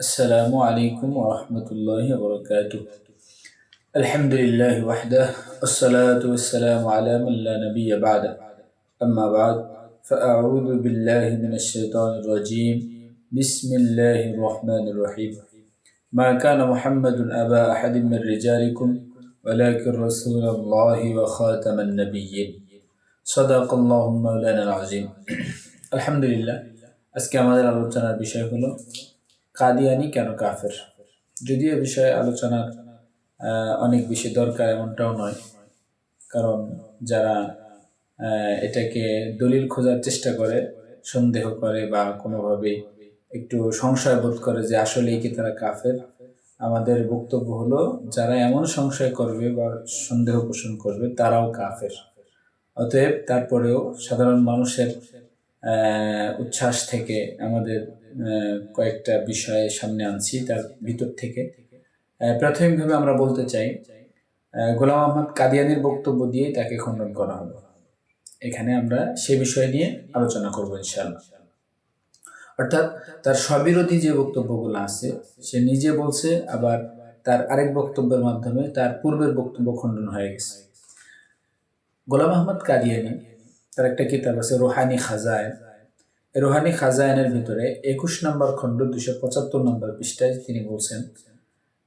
السلام عليكم ورحمة الله وبركاته الحمد لله وحده والصلاة والسلام على من لا نبي بعده أما بعد فأعوذ بالله من الشيطان الرجيم بسم الله الرحمن الرحيم ما كان محمد أبا أحد من رجالكم ولكن رسول الله وخاتم النبيين صدق الله مولانا العظيم الحمد لله আজকে আমাদের আলোচনার বিষয় হলো কাদিয়ানি কেন কাফের? যদিও বিষয়ে আলোচনার অনেক বেশি দরকার এমনটাও নয়। কারণ যারা এটাকে দলিল খোঁজার চেষ্টা করে, সন্দেহ করে বা কোনোভাবে একটু সংশয় বোধ করে যে আসলেই কি তারা কাফের, আমাদের বক্তব্য হলো, যারা এমন সংশয় করবে বা সন্দেহ পোষণ করবে, তারাও কাফের। অতএব তারপরেও সাধারণ মানুষের উচ্ছ্বাস থেকে আমাদের কয়েকটা বিষয়ে সামনে আনছি, তার ভিতর থেকে। প্রাথমিকভাবে আমরা বলতে চাই গোলাম আহমদ কাদিয়ানির বক্তব্য দিয়ে তাকে খণ্ডন করা হলো। এখানে আমরা সে বিষয় নিয়ে আলোচনা করব, ইনশাআল্লাহ। অর্থাৎ তার স্ববিরোধী যে বক্তব্যগুলো আছে, সে নিজে বলছে, আবার তার আরেক বক্তব্যের মাধ্যমে তার পূর্বের বক্তব্য খণ্ডন হয়ে গেছে। গোলাম আহমদ কাদিয়ানি তার একটা কিতাব আছে, রোহানি খাজায়ন রোহানি খাজায়নের ভিতরে একুশ নম্বর খণ্ড দুশো পঁচাত্তর নম্বর পৃষ্ঠায় তিনি বলছেন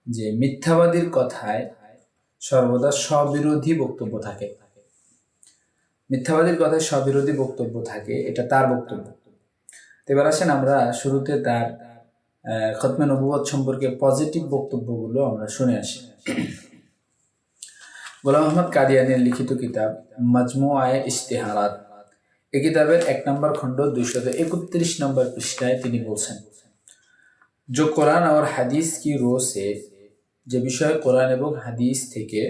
যে, মিথ্যাবাদীর কথায় সর্বদা স্ববিরোধী বক্তব্য থাকে। মিথ্যাবাদীর কথায় স্ববিরোধী বক্তব্য থাকে, এটা তার বক্তব্য। এবার আসেন আমরা শুরুতে তার খতমে নবুবত সম্পর্কে পজিটিভ বক্তব্যগুলো আমরা শুনে আসি। গোলাম আহমদ কাদিয়ানের লিখিত কিতাব মাজমু আয় ইশতেহারাত এই কিতাবের এক নম্বর খণ্ড দুইশত একত্রিশ নম্বর পৃষ্ঠায় তিনি বলছেন जो कुरान और हदीस की रो से যে বিষয় কোরআন এবং হাদিস থেকে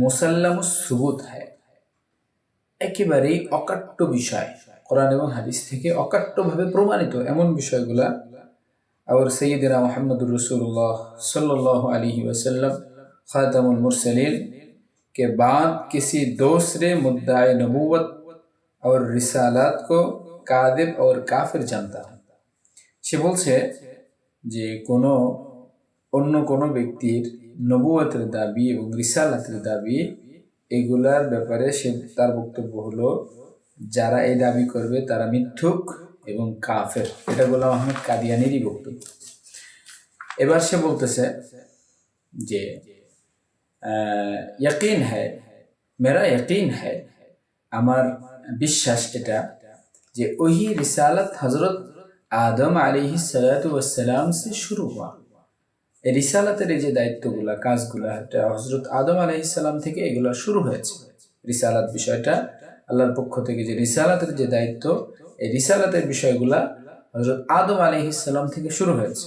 মুসাল্লাম সুবুত হয় একেবারেই অকাট্য বিষয় কোরআন এবং হাদিস থেকে অকাট্যভাবে প্রমাণিত এমন বিষয়গুলা और सैदना मोहम्मद रसूलुल्लाह सल्लल्लाहु अलैहि वसल्लम ख़ातमुल मुरसलीन के बाद किसी दूसरे मुद्दाए नबूवत और रिसालात को कादिब और काफिर जानता है সে বলছে যে কোনো অন্য কোনো ব্যক্তির নবুয়তের দাবি এবং রিসালাতের দাবি এগুলার ব্যাপারে সে তার বক্তব্য হলো যারা এই দাবি করবে তারা মিথ্যুক এবং কাফের এটা গোলাম আহমেদ কাদিয়ানিরই বক্তব্য এবার সে বলতেছে যে यकीन है मेरा यकीन है আমার বিশ্বাস এটা যে ওহি রিসালাত হজরত আদম আলিহি সালাম সে শুরু হওয়া এই রিসালাতের এই যে দায়িত্বগুলা কাজগুলা এটা হজরত আদম আলহিসাল্লাম থেকে এগুলা শুরু হয়েছে রিসালাত বিষয়টা আল্লাহর পক্ষ থেকে যে রিসালাতের যে দায়িত্ব এই রিসালাতের বিষয়গুলা হজরত আদম আলহিসাল্লাম থেকে শুরু হয়েছে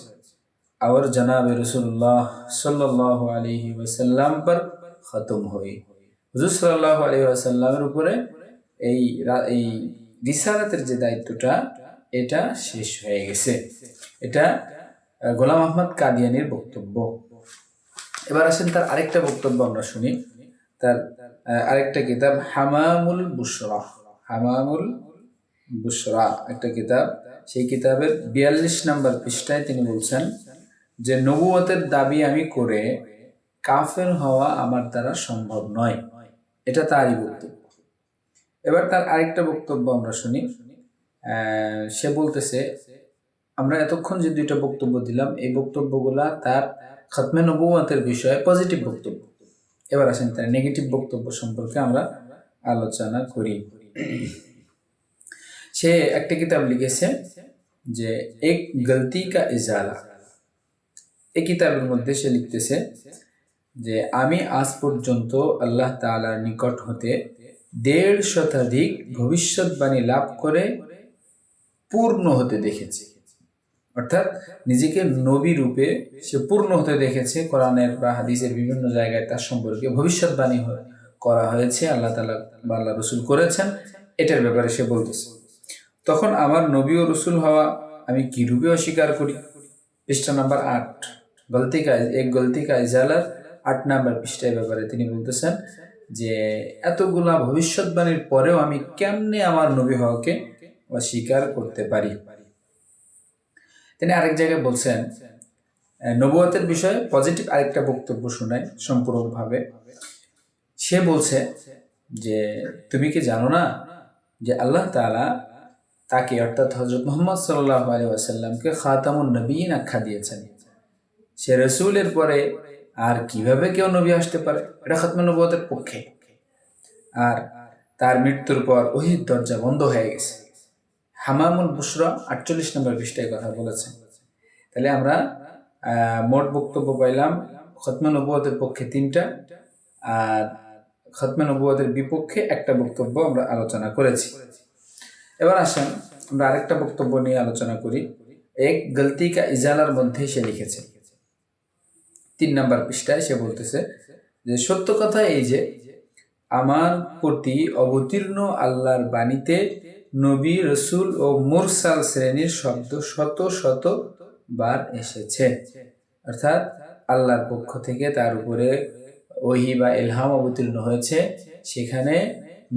और जनाब रसूलुल्लाह सल्लल्लाहु अलैहि वसल्लम पर খতম হই হুজুর সাল্লাল্লাহু আলাইহি ওয়াসাল্লামের উপরে এই রা- এই রিসালাতের যে দায়িত্বটা এটা শেষ হয়ে গেছে এটা আহ, গোলাম আহমদ কাদিয়ানির বক্তব্য এবার আসেন তার আরেকটা বক্তব্য আমরা শুনি তার আহ, আরেকটা কিতাব হামামুল বুশরা হামামুল বুশরা একটা কিতাব সেই কিতাবের বিয়াল্লিশ নম্বর পৃষ্ঠায় তিনি বলছেন যে নবুয়তের দাবি আমি করে কাফের হওয়া আমার দ্বারা সম্ভব নয়। এটা তারই বক্তব্য। এবার তার আরেকটা বক্তব্য আমরা শুনি। সে বলতেছে, আমরা এতক্ষণ যে দুইটা বক্তব্য দিলাম, এই বক্তব্যগুলা তার খতমে নবুয়তের বিষয়ে পজিটিভ বক্তব্য। এবার আসেন তার নেগেটিভ বক্তব্য সম্পর্কে আমরা আলোচনা করি। সে একটা কিতাব লিখেছে যে, এক গলতি কা ইজালা এই কিতাবের মধ্যে সে লিখতেছে যে, আমি আজ পর্যন্ত আল্লাহ তালার নিকট হতে দেড় শতাধিক ভবিষ্যৎবাণী লাভ করে পূর্ণ হতে দেখেছি। অর্থাৎ নিজেকে নবী রূপে সে পূর্ণ হতে দেখেছে। কোরআনের বা হাদিসের বিভিন্ন জায়গায় তার সম্পর্কে ভবিষ্যৎবাণী করা হয়েছে, আল্লাহ তালা বা আল্লাহ রসুল করেছেন, এটার ব্যাপারে সে বলতেছে। তখন আমার নবী ও রসুল হওয়া আমি কি রূপে অস্বীকার করি? পৃষ্ঠা নাম্বার আট। গলতি এক গলতি কা ইজালার আট নাম্বার পৃষ্ঠার ব্যাপারে তিনি বলতেছেন যে, এতগুলা ভবিষ্যৎবাণীর পরেও আমি কেমনে আমার নবী হওয়াকে অস্বীকার করতে পারি? তিনি আরেক জায়গায় বলছেন নবুয়তের বিষয়ে পজিটিভ আরেকটা বক্তব্য শোনায় সম্পূর্ণভাবে। সে বলছে যে, তুমি কি জানো না যে আল্লাহ তাআলা তাকে অর্থাৎ হজরত মোহাম্মদ সাল্লাহ আলী আসাল্লামকে খাতামুন নবীন আখ্যা দিয়েছেন? সে রসুলের পরে আর কীভাবে কেউ নবী আসতে পারে? এটা খাতমে পক্ষে। আর তার মৃত্যুর পর ওহির দরজা বন্ধ হয়ে গেছে। হামামুল বুসরা আটচল্লিশ নম্বর পৃষ্ঠায় কথা বলেছেন তাহলে আমরা মোট বক্তব্য পাইলাম খতমে পক্ষে তিনটা আর খতমে বিপক্ষে একটা বক্তব্য আমরা আলোচনা করেছি। এবার আসেন, আমরা আরেকটা বক্তব্য নিয়ে আলোচনা করি। এক, গলতি কা ইজালার মধ্যে সে লিখেছে। তিন নাম্বার পৃষ্ঠায় সে বলতেছে যে, সত্য কথা এই যে, আমার প্রতি অবতীর্ণ আল্লাহর বাণীতে নবী, রসুল ও মুরসাল শ্রেণির শব্দ শত শত বার এসেছে। অর্থাৎ আল্লাহর পক্ষ থেকে তার উপরে ওহি বা এলহাম অবতীর্ণ হয়েছে। সেখানে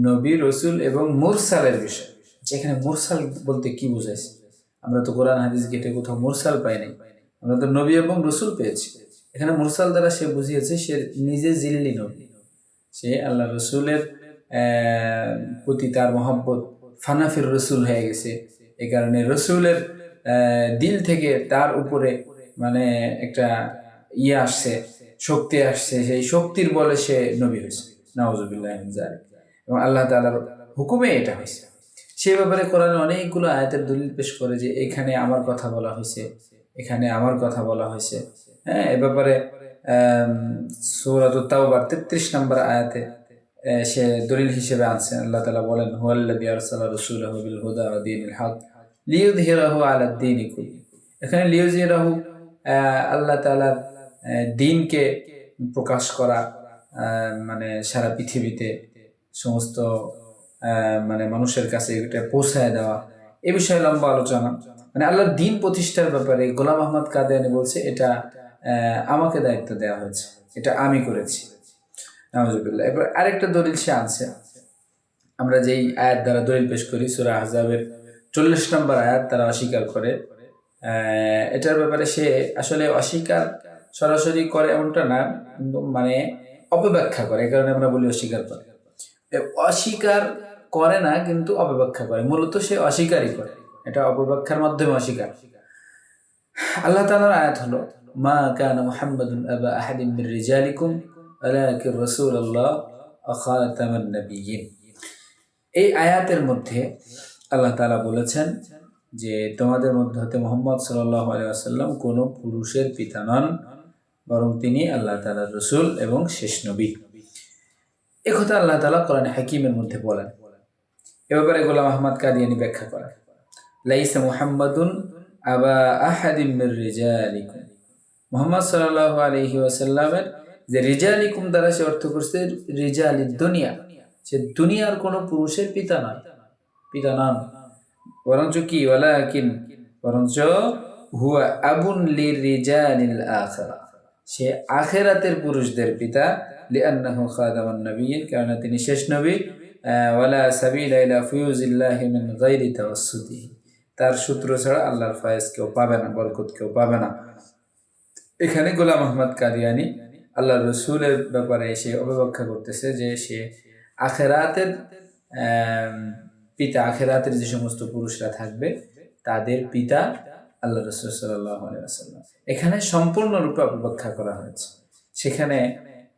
নবী, রসুল এবং মুরসালের বিষয়। এখানে মুরসাল বলতে কি বোঝাইছে? আমরা তো কোরআন, হাদিস গেটে কোথাও মুরসাল পাইনি আমরা তো নবী এবং রসুল পেয়েছি। এখানে মুরসাল দ্বারা সে বুঝিয়েছে, সে নিজে জিল্লি নবী। সে আল্লাহ রসুলের প্রতি তার মহব্বত ফানাফির রসুল হয়ে গেছে। এই কারণে রসুলের দিল থেকে তার উপরে মানে একটা ইয়ে আসছে, শক্তি আসছে। সেই শক্তির বলে সে নবী হয়েছে। নওয়াজুবিল্লাহ এবং আল্লাহ তাআলার হুকুমে এটা হয়েছে। সে ব্যাপারে কোরআনে অনেকগুলো আয়াতের দলিল পেশ করে যে এখানে আমার কথা বলা হয়েছে, এখানে আমার কথা বলা হয়েছে। হ্যাঁ এ ব্যাপারে সৌরাত তাওবার তেত্রিশ নম্বর আয়াতে সে দলিল হিসেবে আনছেন। আল্লাহ তাআলা বলেন আরসালা হুদা হক এখানে আল্লাহ তাআলার আহ, দিনকে প্রকাশ করা মানে সারা পৃথিবীতে সমস্ত মানে মানুষের কাছে এটা পৌঁছায় দেওয়া। এ বিষয়ে লম্বা আলোচনা। মানে আল্লাহর দিন প্রতিষ্ঠার ব্যাপারে গোলাম আহমদ কাদিয়ানি বলছে এটা আমাকে দায়িত্ব দেওয়া হয়েছে। এটা আমি করেছি। নামাজুবিল্লাহ এবার আরেকটা দলিল সে আনছে। আমরা যেই আয়াত দ্বারা দলিল পেশ করি, সুরা আহজাবের চল্লিশ নম্বর আয়াত তারা অস্বীকার করে। এটার ব্যাপারে সে আসলে অস্বীকার সরাসরি করে এমনটা না মানে অপব্যাখ্যা করে। এ কারণে আমরা বলি অস্বীকার করে। অস্বীকার করে না, কিন্তু অপব্যাখ্যা করে। মূলত সে অস্বীকারই করে। এটা অপব্যাখ্যার মাধ্যমে অস্বীকার। আল্লাহ তাআলার আয়াত হলো মা এই আয়াতের মধ্যে আল্লাহ তাআলা বলেছেন যে, তোমাদের মধ্যে হতে মোহাম্মদ কোনো পুরুষের পিতা নন, বরং তিনি আল্লাহ তাআলার রসুল এবং শেষ নবী। একথা আল্লাহ তাআলা কোরআন হাকিমের মধ্যে বলেন। এ ব্যাপারে গোলাম আহমদ কাদিয়ানি ব্যাখ্যা করেন। লাইসা মুহাম্মাদুন আবা আহাদিম রিজালিকুম। মুহাম্মদ সাল্লাল্লাহু আলাইহি ওয়াসাল্লামের যে রিজালিকুম দ্বারা সে অর্থ করছে রিজালি দুনিয়া। সে দুনিয়ার কোনো পুরুষের পিতা নয়, পিতা নাম। বরঞ্চ কি? ওয়ালাকিন, বরঞ্চ হুয়া আবুন লির রিজালিল আখিরা। সে আখেরাতের পুরুষদের পিতা, লিআন্নাহু খাদামান নবিয়িন কারণ তিনি শেষ নবী। ওয়ালা সাবিলা ইলা ফিউজিল্লাহি মিন গায়রি তাওয়াসসুতিহি। তার সূত্র ছাড়া আল্লাহর ফায়েজ কেউ পাবে না, বরকত কেউ পাবে না। এখানে গোলাম আহমদ কাদিয়ানি আল্লাহ রসুলের ব্যাপারে সে অবব্যাখ্যা করতেছে যে সে আখেরাতের পিতা আখেরাতের যে সমস্ত পুরুষরা থাকবে তাদের পিতা আল্লাহ রসুল সাল্লাহ আসাল্লাম এখানে সম্পূর্ণরূপে অপব্যাখ্যা করা হয়েছে। সেখানে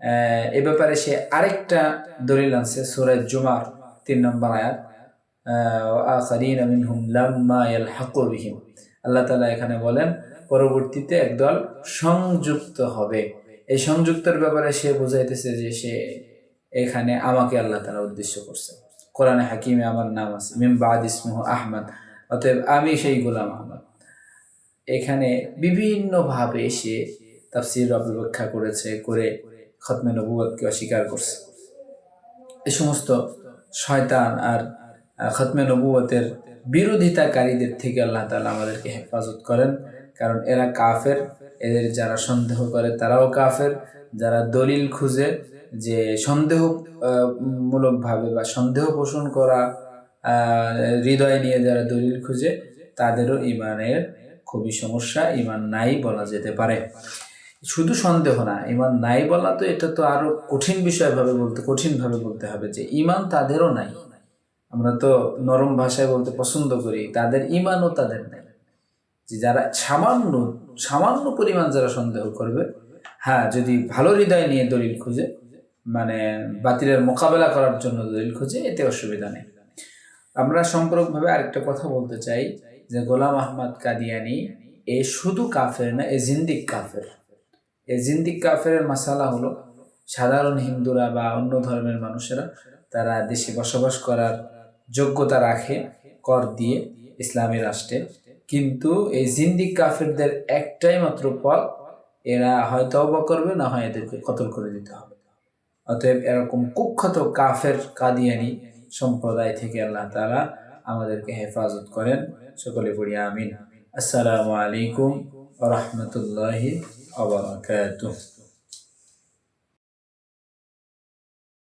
আহ, এ ব্যাপারে সে আরেকটা দলিল আনছে সুরাজ জুমার তিন নম্বর আয়াত। ইয়ালহাকু বিহিম। আল্লাহ তালা এখানে বলেন পরবর্তীতে একদল সংযুক্ত হবে। এই সংযুক্তের ব্যাপারে সে বুঝাইতেছে যে সে এখানে আমাকে আল্লাহ তাআলা উদ্দেশ্য করছে। কোরআনে হাকিমে আমার নাম আছে, মিম বাদ ইসমুহ আহমদ, অতএব আমি সেই গোলাম আহমদ। এখানে বিভিন্নভাবে সে তাফসির অপব্যাখ্যা করেছে, করে খতমে নবুয়তকে অস্বীকার করছে। এ সমস্ত শয়তান আর খতমে নবুয়তের বিরোধিতাকারীদের থেকে আল্লাহ তালা আমাদেরকে হেফাজত করেন। কারণ এরা কাফের, এদের যারা সন্দেহ করে তারাও কাফের। যারা দলিল খুঁজে যে সন্দেহ মূলকভাবে বা সন্দেহ পোষণ করা হৃদয় নিয়ে যারা দলিল খুঁজে, তাদেরও ইমানের খুবই সমস্যা। ইমান নাই বলা যেতে পারে। শুধু সন্দেহ না ইমান নাই বলা তো এটা তো আরও কঠিন বিষয় ভাবে বলতে কঠিন ভাবে বলতে হবে যে ইমান তাদেরও নাই। আমরা তো নরম ভাষায় বলতে পছন্দ করি, তাদের ইমানও তাদের নাই। যে যারা সামান্য সামান্য পরিমাণ যারা সন্দেহ করবে হ্যাঁ যদি ভালো হৃদয় নিয়ে দলিল খুঁজে মানে বাতিলের মোকাবেলা করার জন্য দলিল খুঁজে, এতে অসুবিধা নেই। আমরা সম্পর্কভাবে আরেকটা কথা বলতে চাই, যে গোলাম আহমদ কাদিয়ানি এ শুধু কাফের না, এ জিন্দিক কাফের। এ জিন্দিক কাফের মাসালা হলো, সাধারণ হিন্দুরা বা অন্য ধর্মের মানুষেরা, তারা দেশে বসবাস করার যোগ্যতা রাখে, কর দিয়ে ইসলামী রাষ্ট্রে কিন্তু এই জিন্দিক কাফেরদের একটাই মাত্র পথ, এরা হয়তো অবা করবে, না হয় এদেরকে কতল করে দিতে হবে। অতএব এরকম কুখ্যাত কাফের কাদিয়ানি সম্প্রদায় থেকে আল্লাহ তাআলা আমাদেরকে হেফাজত করেন। সকলে পড়ি আমিন। আসসালামু আলাইকুম রাহমাতুল্লাহি ওয়া বারাকাতুহু।